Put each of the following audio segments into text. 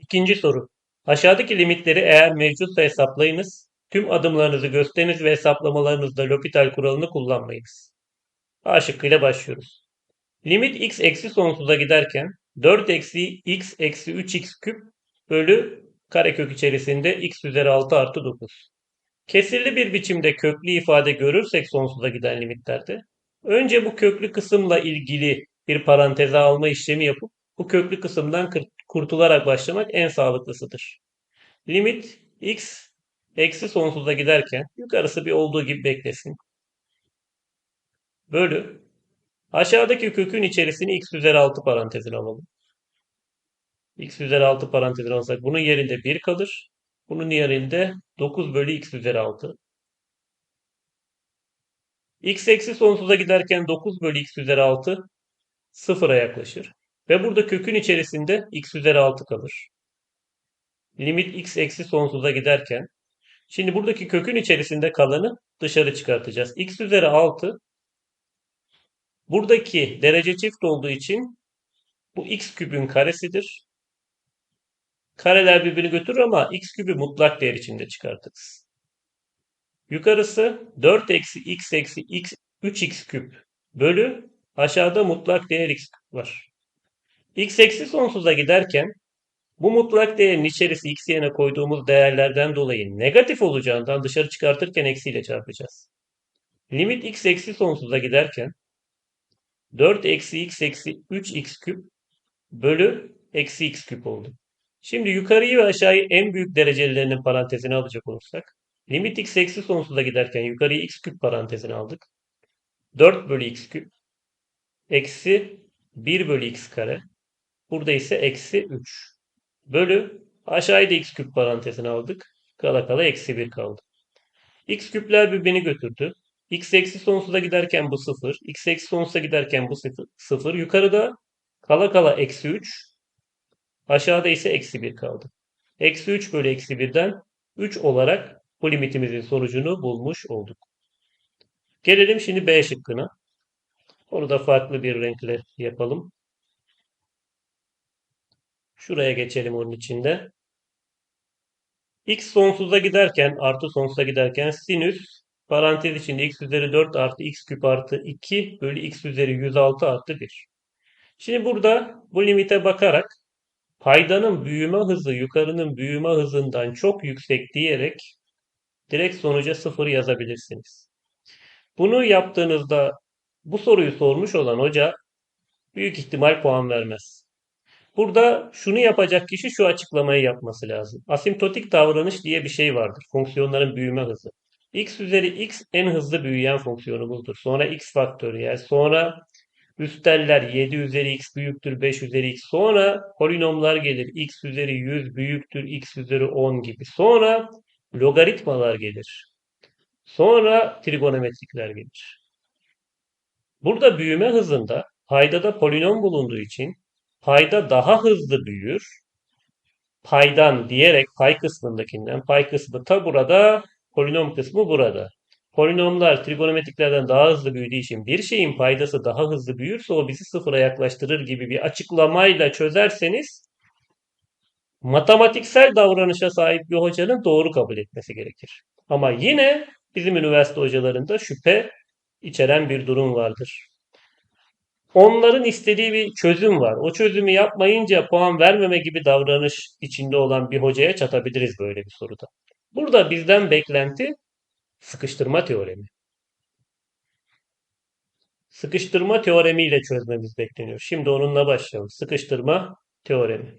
İkinci soru. Aşağıdaki limitleri eğer mevcutsa hesaplayınız. Tüm adımlarınızı gösteriniz ve hesaplamalarınızda L'Hopital kuralını kullanmayınız. A şıkkıyla başlıyoruz. Limit x eksi sonsuza giderken 4 eksi x eksi 3x küp bölü karekök içerisinde x üzeri 6 artı 9. Kesirli bir biçimde köklü ifade görürsek sonsuza giden limitlerde önce bu köklü kısımla ilgili bir paranteze alma işlemi yapıp bu köklü kısımdan kurtularak başlamak en sağlıklısıdır. Limit x eksi sonsuza giderken yukarısı bir olduğu gibi beklesin. Bölü aşağıdaki kökün içerisini x üzeri 6 parantezine alalım. x üzeri 6 parantezine alırsak bunun yerinde 1 kalır. Bunun yerinde 9 bölü x üzeri 6. x eksi sonsuza giderken 9 bölü x üzeri 6 sıfıra yaklaşır. Ve burada kökün içerisinde x üzeri 6 kalır. Limit x eksi sonsuza giderken. Şimdi buradaki kökün içerisinde kalanı dışarı çıkartacağız. x üzeri 6 buradaki derece çift olduğu için bu x küpün karesidir. Kareler birbirini götürür ama x küpü mutlak değer içinde çıkartırız. Yukarısı 4 eksi x eksi x 3x küp bölü aşağıda mutlak değer x küp var. X eksi sonsuza giderken bu mutlak değerin içerisi x yerine koyduğumuz değerlerden dolayı negatif olacağından dışarı çıkartırken eksiyle çarpacağız. Limit x eksi sonsuza giderken 4 eksi x eksi 3x küp bölü eksi x küp oldu. Şimdi yukarıyı ve aşağıyı en büyük derecelerinin parantezine alacak olursak limit x eksi sonsuza giderken yukarıyı x küp parantezine aldık. 4 bölü x küp eksi 1 bölü x kare. Burada ise eksi 3 bölü aşağıda x küp parantezine aldık. Kala kala eksi 1 kaldı. x küpler birbirini götürdü. x eksi sonsuza giderken bu 0. x eksi sonsuza giderken bu 0. 0. Yukarıda kala kala eksi 3. Aşağıda ise eksi 1 kaldı. Eksi 3 bölü eksi 1'den 3 olarak bu limitimizin sonucunu bulmuş olduk. Gelelim şimdi B şıkkına. Onu da farklı bir renkle yapalım. Şuraya geçelim onun içinde. x sonsuza giderken artı sonsuza giderken sinüs parantez içinde x üzeri 4 artı x küp artı 2 bölü x üzeri 106 artı 1. Şimdi burada bu limite bakarak paydanın büyüme hızı yukarının büyüme hızından çok yüksek diyerek direkt sonuca 0 yazabilirsiniz. Bunu yaptığınızda bu soruyu sormuş olan hoca büyük ihtimal puan vermez. Burada şunu yapacak kişi şu açıklamayı yapması lazım. Asimptotik davranış diye bir şey vardır. Fonksiyonların büyüme hızı. x üzeri x en hızlı büyüyen fonksiyonumuzdur. Sonra x faktöriyel. Sonra üsteller 7 üzeri x büyüktür 5 üzeri x. Sonra polinomlar gelir. x üzeri 100 büyüktür x üzeri 10 gibi. Sonra logaritmalar gelir. Sonra trigonometrikler gelir. Burada büyüme hızında paydada polinom bulunduğu için payda daha hızlı büyür. Paydan diyerek pay kısmındakinden pay kısmı ta burada, polinom kısmı burada. Polinomlar trigonometriklerden daha hızlı büyüdüğü için bir şeyin paydası daha hızlı büyürse o bizi sıfıra yaklaştırır gibi bir açıklamayla çözerseniz matematiksel davranışa sahip bir hocanın doğru kabul etmesi gerekir. Ama yine bizim üniversite hocalarında şüphe içeren bir durum vardır. Onların istediği bir çözüm var. O çözümü yapmayınca puan vermeme gibi davranış içinde olan bir hocaya çatabiliriz böyle bir soruda. Burada bizden beklenti sıkıştırma teoremi. Sıkıştırma teoremiyle çözmemiz bekleniyor. Şimdi onunla başlayalım. Sıkıştırma teoremi.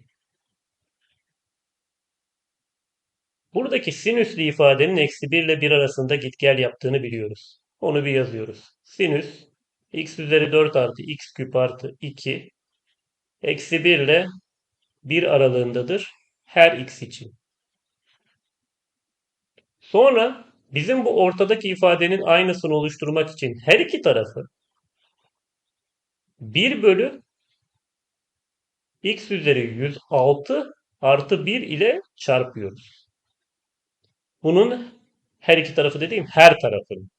Buradaki sinüslü ifadenin eksi 1 ile 1 arasında git gel yaptığını biliyoruz. Onu bir yazıyoruz. Sinüs x üzeri 4 artı x küp artı 2 eksi 1 ile 1 aralığındadır her x için. Sonra bizim bu ortadaki ifadenin aynısını oluşturmak için her iki tarafı 1 bölü x üzeri 106 artı 1 ile çarpıyoruz. Bunun her iki tarafı dediğim her tarafını.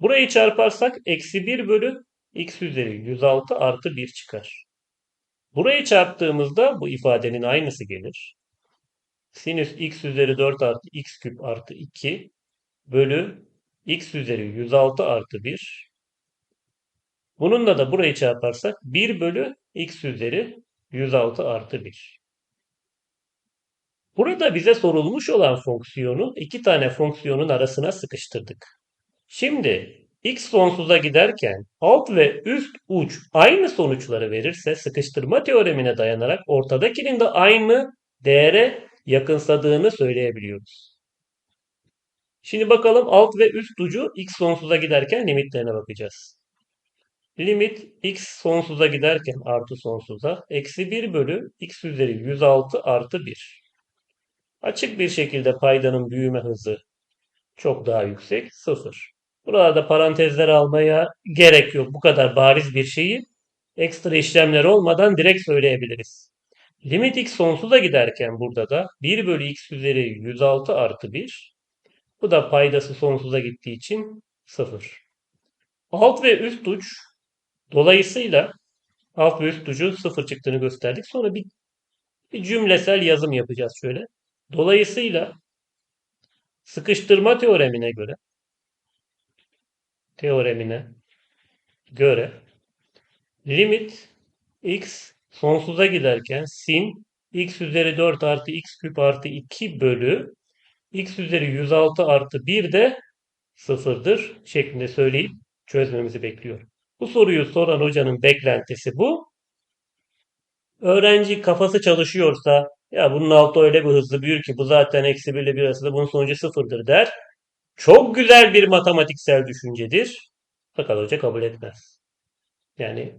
Burayı çarparsak eksi 1 bölü x üzeri 106 artı 1 çıkar. Burayı çarptığımızda bu ifadenin aynısı gelir. Sinüs x üzeri 4 artı x küp artı 2 bölü x üzeri 106 artı 1. Bununla da burayı çarparsak 1 bölü x üzeri 106 artı 1. Burada bize sorulmuş olan fonksiyonu iki tane fonksiyonun arasına sıkıştırdık. Şimdi x sonsuza giderken alt ve üst uç aynı sonuçları verirse sıkıştırma teoremine dayanarak ortadakinin de aynı değere yakınsadığını söyleyebiliyoruz. Şimdi bakalım alt ve üst ucu x sonsuza giderken limitlerine bakacağız. Limit x sonsuza giderken artı sonsuza eksi 1 bölü x üzeri 106 artı 1. Açık bir şekilde paydanın büyüme hızı çok daha yüksek 0. Buralarda parantezler almaya gerek yok. Bu kadar bariz bir şeyi ekstra işlemler olmadan direkt söyleyebiliriz. Limit x sonsuza giderken burada da 1 bölü x üzeri 106 artı 1. Bu da paydası sonsuza gittiği için 0. Alt ve üst uç dolayısıyla alt ve üst ucu 0 çıktığını gösterdik. Sonra bir, bir cümlesel yazım yapacağız şöyle. Dolayısıyla sıkıştırma teoremine göre teoremine göre limit x sonsuza giderken sin x üzeri 4 artı x küp artı 2 bölü x üzeri 106 artı 1 de sıfırdır şeklinde söyleyip çözmemizi bekliyor. Bu soruyu soran hocanın beklentisi bu. Öğrenci kafası çalışıyorsa ya bunun altı öyle bir hızlı büyür ki bu zaten eksi 1 ile 1 arasında bunun sonucu sıfırdır der. Çok güzel bir matematiksel düşüncedir. Fakat hoca kabul etmez. Yani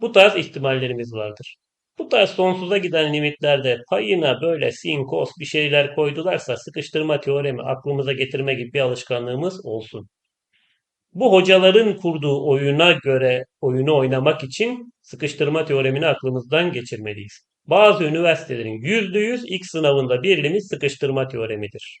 bu tarz ihtimallerimiz vardır. Bu tarz sonsuza giden limitlerde payına böyle sin, cos bir şeyler koydularsa sıkıştırma teoremi aklımıza getirme gibi bir alışkanlığımız olsun. Bu hocaların kurduğu oyuna göre oyunu oynamak için sıkıştırma teoremini aklımızdan geçirmeliyiz. Bazı üniversitelerin %100 ilk sınavında bir limit sıkıştırma teoremidir.